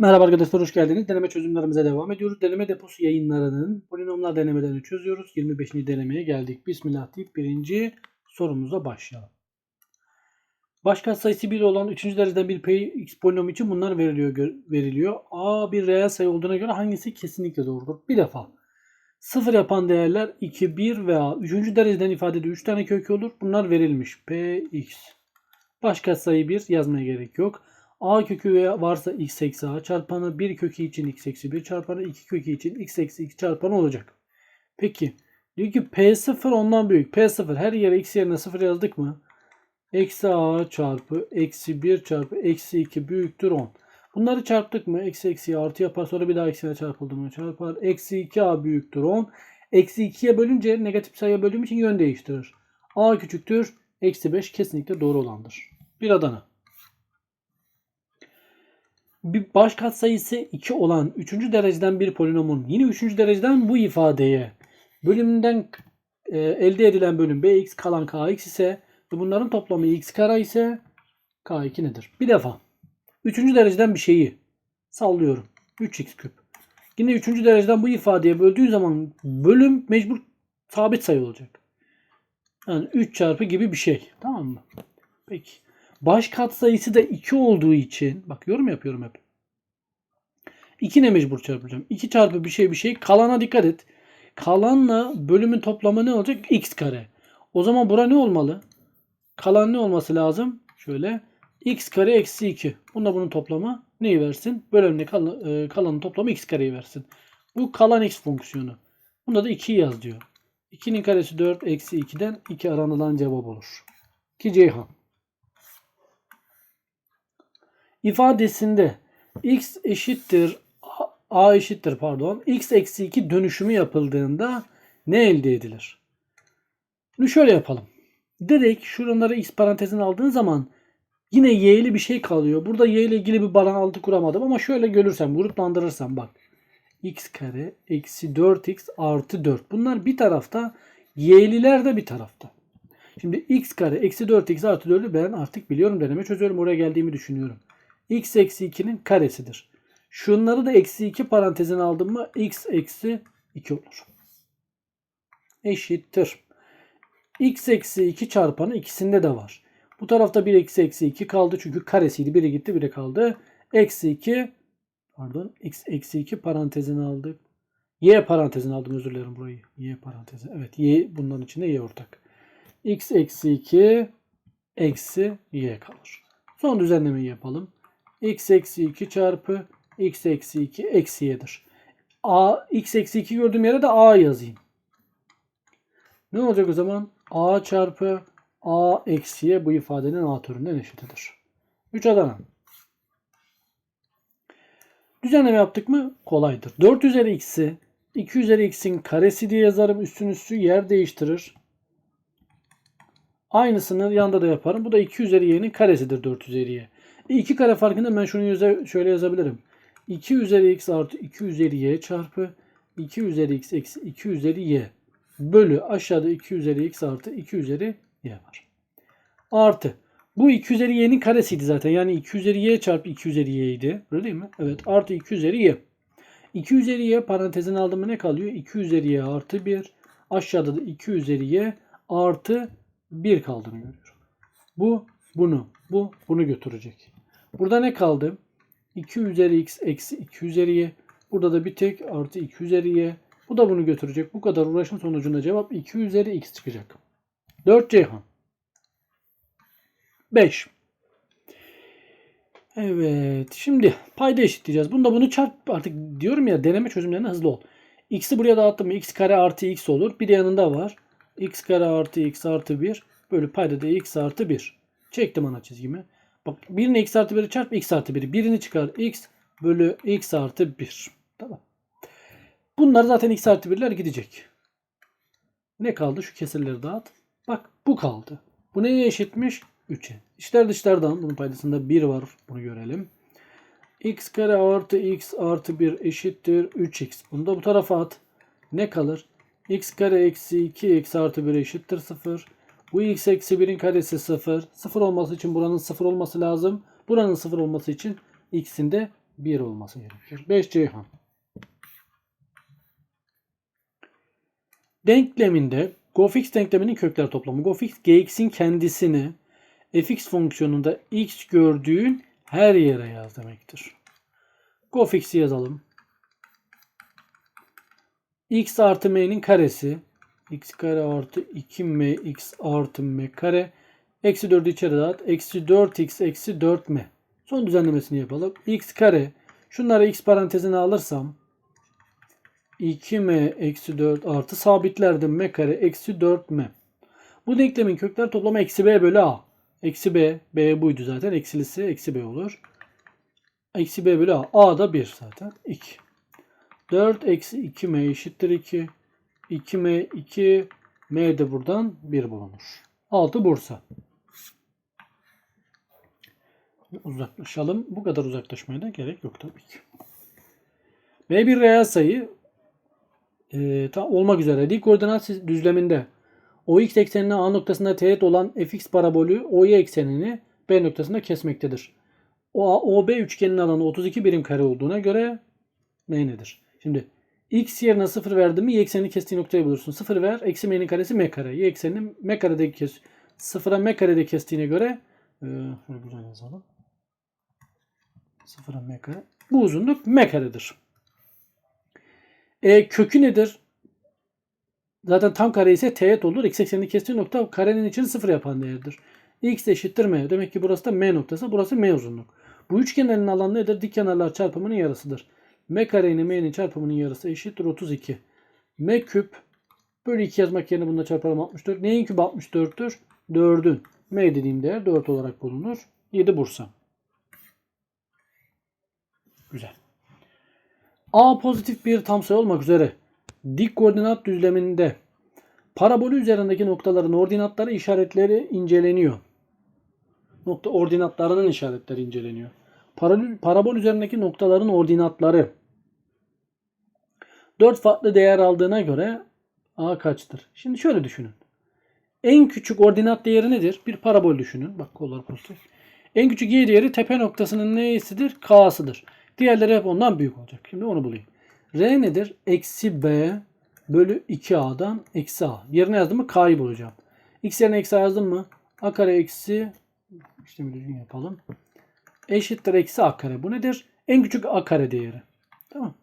Merhaba arkadaşlar hoş geldiniz. Deneme çözümlerimize devam ediyoruz. Deneme deposu yayınlarının polinomlar denemelerini çözüyoruz. 25. denemeye geldik. Bismillah deyip birinci sorumuza başlayalım. Baş katsayısı 1 olan 3. dereceden bir px polinomu için bunlar veriliyor. veriliyor. A bir reel sayı olduğuna göre hangisi kesinlikle doğrudur? Bir defa. Sıfır yapan değerler 2, 1 veya 3. dereceden ifadede 3 tane kökü olur. Bunlar verilmiş. px. Baş katsayı 1 yazmaya gerek yok. A kökü varsa x eksi a çarpanı 1 kökü için x eksi 1 çarpanı 2 kökü için x eksi 2 çarpanı olacak. Peki diyor ki P0 ondan büyük. P0 her yere x yerine 0 yazdık mı? Eksi a çarpı eksi 1 çarpı eksi 2 büyüktür 10. Bunları çarptık mı? Eksi eksi artı yapar. Sonra bir daha eksiyle çarpıldı mı? Çarpar. Eksi 2a büyüktür 10. Eksi 2'ye bölünce negatif sayıya böldüğüm için yön değiştirir. a küçüktür. Eksi 5 kesinlikle doğru olandır. Bir Adana. Bir baş katsayısı 2 olan 3. dereceden bir polinomun yine 3. dereceden bu ifadeye bölümünden e, elde edilen bölüm bx kalan kx ise bunların toplamı x kare ise k2 nedir? Bir defa 3. dereceden bir şeyi sallıyorum. 3x küp. Yine 3. dereceden bu ifadeye böldüğün zaman bölüm mecbur sabit sayı olacak. Yani 3 çarpı gibi bir şey. Tamam mı? Peki. Baş katsayısı da 2 olduğu için bak yorum yapıyorum hep. 2 ne mecbur çarpacağım? 2 çarpı bir şey bir şey. Kalana dikkat et. Kalanla bölümün toplamı ne olacak? x kare. O zaman bura ne olmalı? Kalan ne olması lazım? Şöyle x kare eksi 2. Bunda bunun toplamı neyi versin? Bölümle kal e, kalanın toplamı x kareyi versin. Bu kalan x fonksiyonu. Bunda da 2'yi yaz diyor. 2'nin karesi 4 eksi 2'den 2 aranılan cevap olur. 2 Ceyhan. İfadesinde x eşittir a- eşittir pardon x eksi 2 dönüşümü yapıldığında ne elde edilir? Bunu şöyle yapalım. Direkt şuraları x parantezine aldığın zaman yine y'li bir şey kalıyor. Burada y ile ilgili bir bağlantı kuramadım ama şöyle görürsem gruplandırırsam bak. x kare eksi 4x artı 4. Bunlar bir tarafta y'liler de bir tarafta. Şimdi x kare eksi 4x artı 4'ü ben artık biliyorum deneme çözüyorum. Oraya geldiğimi düşünüyorum x eksi 2'nin karesidir. Şunları da eksi 2 parantezine aldım mı x eksi 2 olur. Eşittir. x eksi 2 çarpanı ikisinde de var. Bu tarafta 1 eksi eksi 2 kaldı çünkü karesiydi. Biri gitti biri kaldı. Eksi 2 pardon x eksi 2 parantezine aldık. Y parantezine aldım özür dilerim burayı. Y parantezi. Evet y bunların içinde y ortak. x eksi 2 eksi y kalır. Son düzenlemeyi yapalım x eksi 2 çarpı x eksi 2 eksi y'dir. A, x eksi 2 gördüğüm yere de a yazayım. Ne olacak o zaman? a çarpı a eksi y bu ifadenin a türünden eşitidir. 3 Adana. Düzenleme yaptık mı? Kolaydır. 4 üzeri x'i 2 üzeri x'in karesi diye yazarım. Üstün üstü yer değiştirir. Aynısını yanda da yaparım. Bu da 2 üzeri y'nin karesidir 4 üzeri y. 2 kare farkında ben şunu yüze, şöyle yazabilirim. 2 üzeri x artı 2 üzeri y çarpı 2 üzeri x eksi 2 üzeri y bölü aşağıda 2 üzeri x artı 2 üzeri y var. Artı. Bu 2 üzeri y'nin karesiydi zaten. Yani 2 üzeri y çarpı 2 üzeri y idi. Öyle değil mi? Evet. Artı 2 üzeri y. 2 üzeri y parantezine aldım mı ne kalıyor? 2 üzeri y artı 1. Aşağıda da 2 üzeri y artı 1 kaldığını görüyorum. Bu bunu, bu bunu götürecek. Burada ne kaldı? 2 üzeri x eksi 2 üzeri y. Burada da bir tek artı 2 üzeri y. Bu da bunu götürecek. Bu kadar uğraşın sonucunda cevap 2 üzeri x çıkacak. 4 Ceyhan. 5. Evet. Şimdi payda eşitleyeceğiz. Bunda bunu çarp artık diyorum ya deneme çözümlerine hızlı ol. X'i buraya dağıttım mı x kare artı x olur. Bir de yanında var. x kare artı x artı 1 bölü payda da x artı 1. Çektim ana çizgimi. Bak birini x artı 1'i çarp x artı 1'i. Birini çıkar x bölü x artı 1. Tamam. Bunlar zaten x artı 1'ler gidecek. Ne kaldı? Şu kesirleri dağıt. Bak bu kaldı. Bu neye eşitmiş? 3'e. İçler dışlardan bunun paydasında 1 var. Bunu görelim. x kare artı x artı 1 eşittir 3x. Bunu da bu tarafa at. Ne kalır? x kare eksi 2 x artı 1 eşittir 0. Bu x eksi 1'in karesi 0. 0 olması için buranın 0 olması lazım. Buranın 0 olması için x'in de 1 olması gerekir. 5 Ceyhan. Denkleminde GoFix denkleminin kökler toplamı. GoFix gx'in kendisini fx fonksiyonunda x gördüğün her yere yaz demektir. GoFix'i yazalım. x artı m'nin karesi x kare artı 2mx artı m kare eksi 4'ü içeri dağıt. Eksi 4x eksi 4m. Son düzenlemesini yapalım. x kare şunları x parantezine alırsam 2m eksi 4 artı sabitlerden m kare eksi 4m. Bu denklemin kökler toplamı eksi b bölü a. Eksi b, b buydu zaten. Eksilisi eksi b olur. Eksi b bölü a. a da 1 zaten. 2. 4 eksi 2m eşittir 2. 2m 2 m de buradan 1 bulunur. 6 Bursa. Uzaklaşalım. Bu kadar uzaklaşmaya da gerek yok tabii ki. B1 reel sayı e, ta, olmak üzere dik koordinat düzleminde OX eksenine A noktasında teğet olan fx parabolü OY eksenini B noktasında kesmektedir. O, OB üçgenin alanı 32 birim kare olduğuna göre M nedir? Şimdi x yerine 0 verdim mi y eksenini kestiği noktayı bulursun. 0 ver. Eksi m'nin karesi m kare. Y eksenini m karede kes. 0'a m karede kestiğine göre e, şöyle güzel yazalım. 0'a m kare. Bu uzunluk m karedir. E, kökü nedir? Zaten tam kare ise teğet olur. X eksenini kestiği nokta karenin içini sıfır yapan değerdir. X eşittir m. Demek ki burası da m noktası. Burası m uzunluk. Bu üçgenlerin alanı nedir? Dik kenarlar çarpımının yarısıdır. M kare ile m'nin çarpımının yarısı eşittir 32. M küp bölü 2 yazmak yerine bununla çarparım 64. Neyin küpü 64'tür? 4'ün. M dediğim değer 4 olarak bulunur. 7 Bursa. Güzel. A pozitif bir tam sayı olmak üzere dik koordinat düzleminde parabolü üzerindeki noktaların ordinatları işaretleri inceleniyor. Nokta ordinatlarının işaretleri inceleniyor. Parabol, parabol üzerindeki noktaların ordinatları 4 farklı değer aldığına göre A kaçtır? Şimdi şöyle düşünün. En küçük ordinat değeri nedir? Bir parabol düşünün. Bak kollar pozitif. En küçük y değeri tepe noktasının neyisidir? K'sıdır. Diğerleri hep ondan büyük olacak. Şimdi onu bulayım. R nedir? Eksi B bölü 2A'dan eksi A. Yerine yazdım mı K'yı bulacağım. X yerine eksi A yazdım mı? A kare eksi işte düzgün yapalım. Eşittir eksi A kare. Bu nedir? En küçük A kare değeri. Tamam.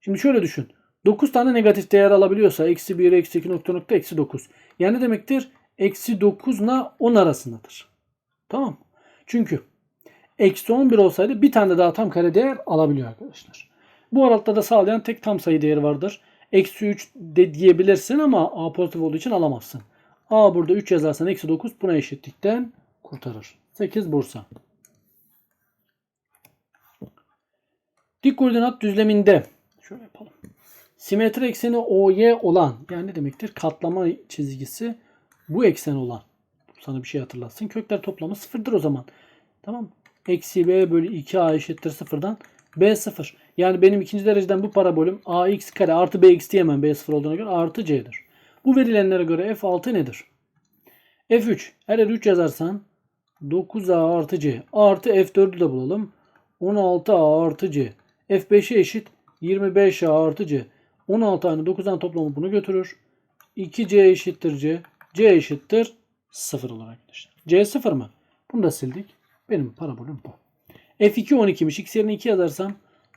Şimdi şöyle düşün. 9 tane negatif değer alabiliyorsa eksi 1, eksi 2 nokta nokta eksi 9. Yani demektir? Eksi 9 ile 10 arasındadır. Tamam. Çünkü eksi 11 olsaydı bir tane daha tam kare değer alabiliyor arkadaşlar. Bu aralıkta da sağlayan tek tam sayı değeri vardır. Eksi 3 de diyebilirsin ama A pozitif olduğu için alamazsın. A burada 3 yazarsan eksi 9 buna eşitlikten kurtarır. 8 Bursa. Dik koordinat düzleminde şöyle yapalım. Simetri ekseni OY olan yani ne demektir? Katlama çizgisi bu eksen olan. Sana bir şey hatırlatsın. Kökler toplamı sıfırdır o zaman. Tamam? Eksi b bölü 2a eşittir sıfırdan. b sıfır. Yani benim ikinci dereceden bu parabolüm ax kare artı bx diyemem b sıfır olduğuna göre artı c'dir. Bu verilenlere göre f6 nedir? f3. Her yere 3 yazarsan 9a artı c artı f4'ü de bulalım. 16a artı c. f5'e eşit 25a artı c. 16 tane 9'dan toplamı bunu götürür. 2c eşittir c. c eşittir 0 olarak arkadaşlar. c 0 mı? Bunu da sildik. Benim parabolüm bu. f2 12'miş. x yerine 2 yazarsam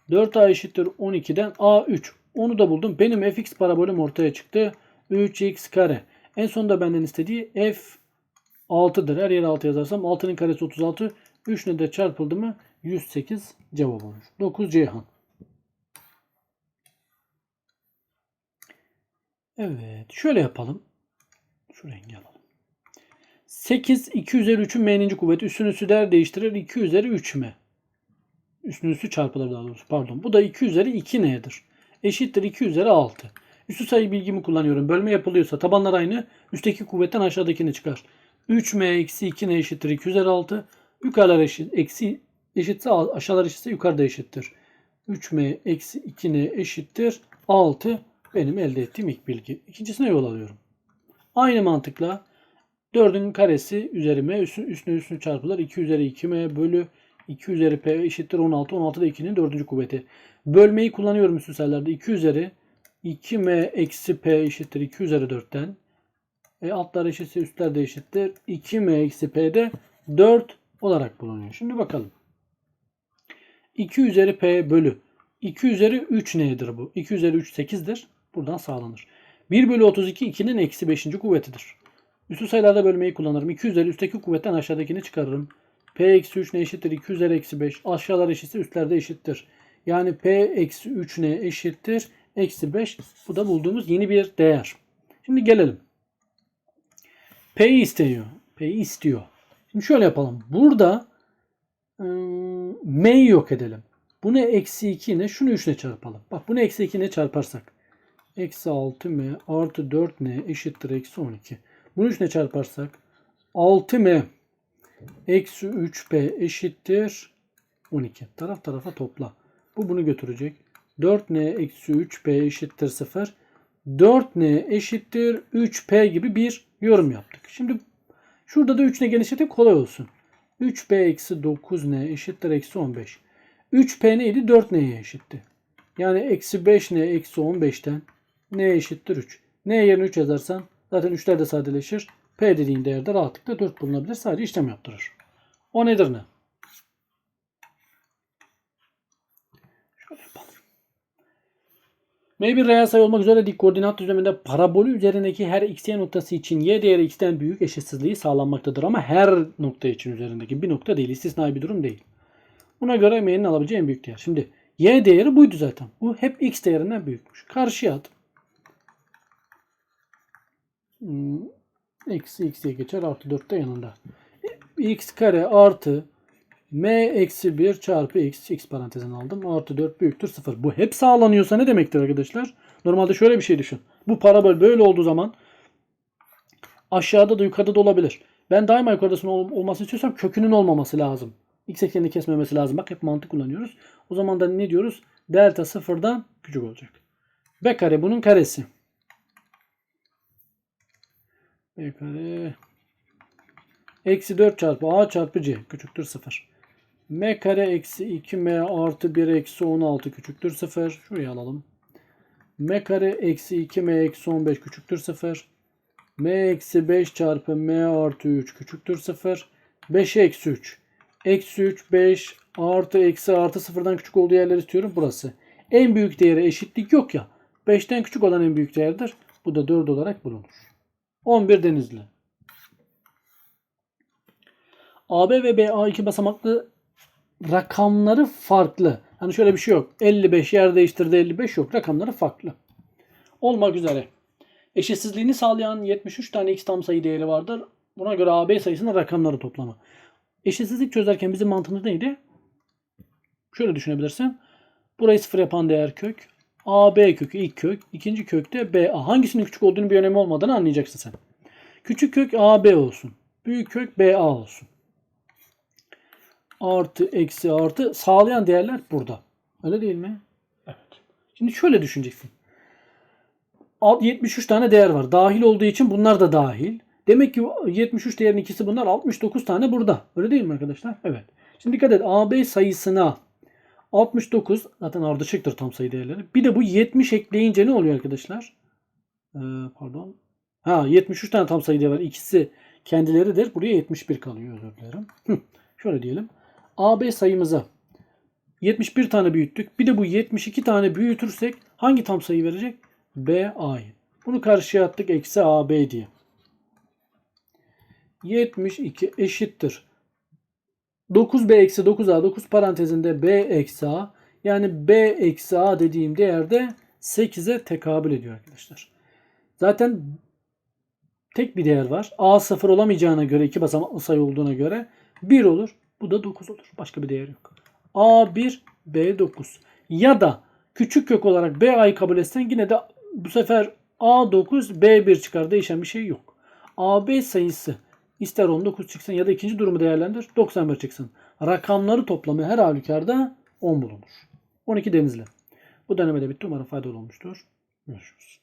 4a eşittir 12'den a 3. Onu da buldum. Benim fx parabolüm ortaya çıktı. 3x kare. En sonunda benden istediği f 6'dır. Her yere 6 yazarsam 6'nın karesi 36. 3 ne de çarpıldı mı 108 cevap olur. 9 Ceyhan. Evet. Şöyle yapalım. Şu rengi alalım. 8 2 üzeri 3'ün m'ninci kuvveti. Üstün üssü değer değiştirir. 2 üzeri 3 m. Üstün üssü çarpılır daha doğrusu. Pardon. Bu da 2 üzeri 2 n'dir. Eşittir 2 üzeri 6. Üstü sayı bilgimi kullanıyorum. Bölme yapılıyorsa tabanlar aynı. Üstteki kuvvetten aşağıdakini çıkar. 3m eksi 2 n eşittir 2 üzeri 6. Yukarılar eşit, eksi eşitse aşağılar eşitse yukarıda eşittir. 3m eksi 2 n eşittir 6 benim elde ettiğim ilk bilgi. İkincisine yol alıyorum. Aynı mantıkla 4'ün karesi üzerime üstüne üstüne, üstüne çarpılır. 2 üzeri 2m bölü 2 üzeri P eşittir 16. 16 da 2'nin dördüncü kuvveti. Bölmeyi kullanıyorum üstünsellerde. 2 üzeri 2M eksi P eşittir 2 üzeri 4'ten. E, altlar eşitse üstler de eşittir. 2M eksi P de 4 olarak bulunuyor. Şimdi bakalım. 2 üzeri P bölü. 2 üzeri 3 nedir bu? 2 üzeri 3 8'dir. Buradan sağlanır. 1 bölü 32 2'nin eksi 5. kuvvetidir. Üstü sayılarda bölmeyi kullanırım. 2 üzeri üstteki kuvvetten aşağıdakini çıkarırım. P eksi 3 ne eşittir? 2 üzeri eksi 5. Aşağılar eşitse üstler de eşittir. Yani P eksi 3 ne eşittir? Eksi 5. Bu da bulduğumuz yeni bir değer. Şimdi gelelim. P'yi istiyor. P'yi istiyor. Şimdi şöyle yapalım. Burada ıı, M'yi yok edelim. Bunu eksi 2 ne? Şunu 3 ile çarpalım. Bak bunu eksi 2 ile çarparsak. Eksi 6M artı 4N eşittir eksi 12. Bunu 3 ile çarparsak 6M eksi 3P eşittir 12. Taraf tarafa topla. Bu bunu götürecek. 4N eksi 3P eşittir 0. 4N eşittir 3P gibi bir yorum yaptık. Şimdi şurada da 3 ne genişletip kolay olsun. 3P eksi 9N eşittir eksi 15. 3P neydi? 4N'ye eşitti. Yani eksi 5N eksi 15'ten N eşittir 3. N yerine 3 yazarsan zaten 3'ler de sadeleşir. P dediğin değerde rahatlıkla 4 bulunabilir. Sadece işlem yaptırır. O nedir ne? Şöyle yapalım. M bir reel sayı olmak üzere dik koordinat düzleminde parabolü üzerindeki her x y noktası için y değeri x'ten büyük eşitsizliği sağlanmaktadır. Ama her nokta için üzerindeki bir nokta değil. istisnai bir durum değil. Buna göre m'nin alabileceği en büyük değer. Şimdi y değeri buydu zaten. Bu hep x değerinden büyükmüş. Karşıya at. Hmm, Eksi x diye geçer. Artı 4 de yanında. x kare artı m eksi 1 çarpı x. x parantezine aldım. Artı 4 büyüktür 0. Bu hep sağlanıyorsa ne demektir arkadaşlar? Normalde şöyle bir şey düşün. Bu parabol böyle olduğu zaman aşağıda da yukarıda da olabilir. Ben daima yukarıdasının ol- olması istiyorsam kökünün olmaması lazım. X eksenini kesmemesi lazım. Bak hep mantık kullanıyoruz. O zaman da ne diyoruz? Delta sıfırdan küçük olacak. B kare bunun karesi. B kare eksi 4 çarpı A çarpı C küçüktür 0. M kare eksi 2M artı 1 eksi 16 küçüktür 0. Şuraya alalım. M kare eksi 2M eksi 15 küçüktür 0. M eksi 5 çarpı M artı 3 küçüktür 0. 5'e eksi 3. Eksi 3, 5 artı eksi artı sıfırdan küçük olduğu yerleri istiyorum. Burası. En büyük değere eşitlik yok ya. 5'ten küçük olan en büyük değerdir. Bu da 4 olarak bulunur. 11 Denizli. AB ve BA iki basamaklı rakamları farklı. Hani şöyle bir şey yok. 55 yer değiştirdi 55 yok. Rakamları farklı. Olmak üzere. Eşitsizliğini sağlayan 73 tane x tam sayı değeri vardır. Buna göre AB sayısının rakamları toplamı. Eşitsizlik çözerken bizim mantığımız neydi? Şöyle düşünebilirsin. Burayı sıfır yapan değer kök. AB kökü ilk kök. ikinci kökte BA. Hangisinin küçük olduğunu bir önemi olmadığını anlayacaksın sen. Küçük kök AB olsun. Büyük kök BA olsun. Artı, eksi, artı. Sağlayan değerler burada. Öyle değil mi? Evet. Şimdi şöyle düşüneceksin. Alt- 73 tane değer var. Dahil olduğu için bunlar da dahil. Demek ki 73 değerin ikisi bunlar 69 tane burada. Öyle değil mi arkadaşlar? Evet. Şimdi dikkat et. AB sayısına 69 zaten ardışıktır tam sayı değerleri. Bir de bu 70 ekleyince ne oluyor arkadaşlar? Ee, pardon. Ha 73 tane tam sayı değeri var. İkisi kendileridir. Buraya 71 kalıyor özür dilerim. Hı, Şöyle diyelim. AB sayımıza 71 tane büyüttük. Bir de bu 72 tane büyütürsek hangi tam sayı verecek? BA'yı. Bunu karşıya attık eksi AB diye. 72 eşittir. 9b eksi 9a 9 parantezinde b eksi a yani b eksi a dediğim değerde 8'e tekabül ediyor arkadaşlar. Zaten tek bir değer var. a 0 olamayacağına göre iki basamaklı sayı olduğuna göre 1 olur. Bu da 9 olur. Başka bir değer yok. a1 b9 ya da küçük kök olarak ba'yı kabul etsen yine de bu sefer a9 b1 çıkar. Değişen bir şey yok. AB sayısı ister 19 çıksın ya da ikinci durumu değerlendir 91 çıksın. Rakamları toplamı her halükarda 10 bulunur. 12 Denizli. Bu denemede bitti. Umarım faydalı olmuştur. Görüşürüz.